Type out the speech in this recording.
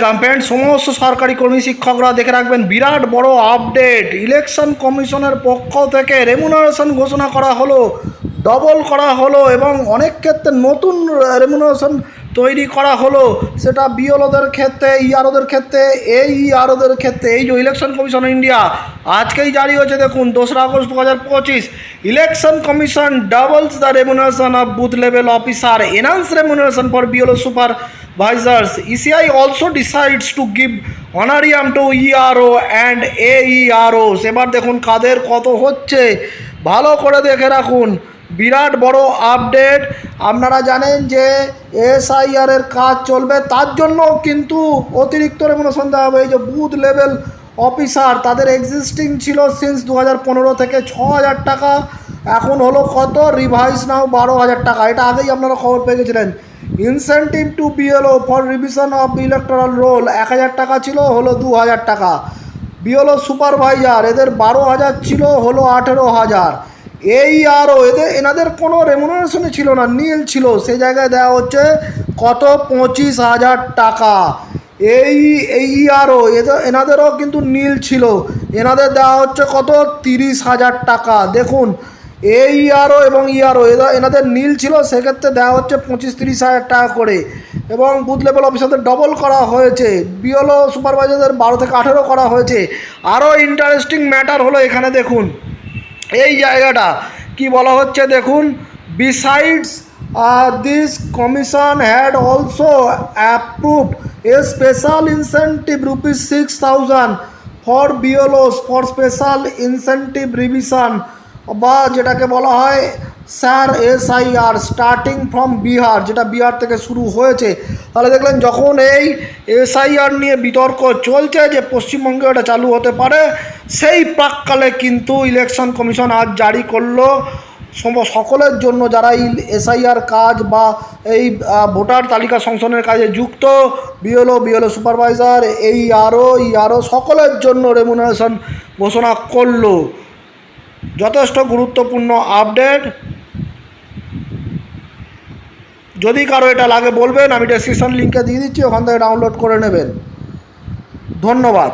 Friend সমস্ত সরকারি কর্মী শিক্ষকরা দেখে রাখবেন বিরাট বড় আপডেট ইলেকশন কমিশনের পক্ষ থেকে রেমুনারেশন ঘোষণা করা হলো ডবল করা হলো এবং অনেক ক্ষেত্রে নতুন রেমুনারেশন তৈরি করা হলো। সেটা বিএলওদের ক্ষেত্রে ইআরওদের ক্ষেত্রে এই ইআরওদের ক্ষেত্রে। এই যে ইলেকশন কমিশন ইন্ডিয়া আজকেই জারি হয়েছে দেখুন, দোসরা আগস্ট দু হাজার পঁচিশ। Election commission doubles the remuneration of booth level officer enhance remuneration for BLO super advisors. ECI also decides to give honorarium to ERO and AEROs. এবার দেখুন কাদের কত হচ্ছে। ভালো করে দেখে রাখুন। বিরাট বড় আপডেট আপনারা জানেন যে এসআইআর এর কাজ চলবে। তার জন্য কিন্তু অতিরিক্ত রেমুনেশন দেওয়া হবে। এই যে বুথ লেভেল অফিসার তাদের এক্সিস্টিং ছিল সিন্স দু হাজার পনেরো থেকে ছ হাজার টাকা। এখন হলো কত? রিভাইস নাও বারো হাজার টাকা। এটা আগেই আপনারা খবর পেয়ে গেছিলেন। Incentive to BLO for revision of electoral roll এক হাজার টাকা ছিল, হলো দু হাজার টাকা। বিএলও সুপারভাইজার এদের বারো হাজার ছিল, হলো আঠেরো হাজার। এই আরও এদের, এনাদের কোনো রেমুনারেশনই ছিল না, নীল ছিল। সে জায়গায় দেওয়া হচ্ছে কত? পঁচিশ হাজার টাকা। এই এই আরও এদের এনাদেরও কিন্তু নীল ছিল। এনাদের দেওয়া হচ্ছে কত? তিরিশ হাজার টাকা। দেখুন এই ইয়ারও এবং ইয়ারও এরা এনাদের নীল ছিল, সেক্ষেত্রে দেওয়া হচ্ছে পঁচিশ তিরিশ হাজার টাকা করে। এবং বুথ লেভেল অফিসারদের ডবল করা হয়েছে। বিএলও সুপারভাইজারদের বারো থেকে আঠেরো করা হয়েছে। আরও ইন্টারেস্টিং ম্যাটার হলো এখানে দেখুন। এই জায়গাটা, কি বলা হচ্ছে দেখুন? Besides this commission had also approved a special incentive rupees six thousand for BLOs for special incentive revision বা যেটাকে বলা হয়, sir S I R starting from Bihar, যেটা বিহার থেকে শুরু হয়েছে। তাহলে দেখলেন যখন এই এসআইআর নিয়ে বিতর্ক চলছে যে পশ্চিমবঙ্গে এটা চালু হতে পারে, সেই প্রাককালে কিন্তু ইলেকশন কমিশন আজ জারি করল। সকলের জন্য যারা এই এসআইআর কাজ বা এই ভোটার তালিকা সংশোধনের কাজে যুক্ত, বিএলও বিএলও সুপারভাইজার, এই আরও এই আরও, সকলের জন্য রেমুনারেশন ঘোষণা করল। যথেষ্ট গুরুত্বপূর্ণ আপডেট। যদি কারও এটা লাগে বলবেন, আমি ডেসক্রিপশন লিঙ্কে দিয়ে দিচ্ছি, ওখান থেকে ডাউনলোড করে নেবেন। ধন্যবাদ।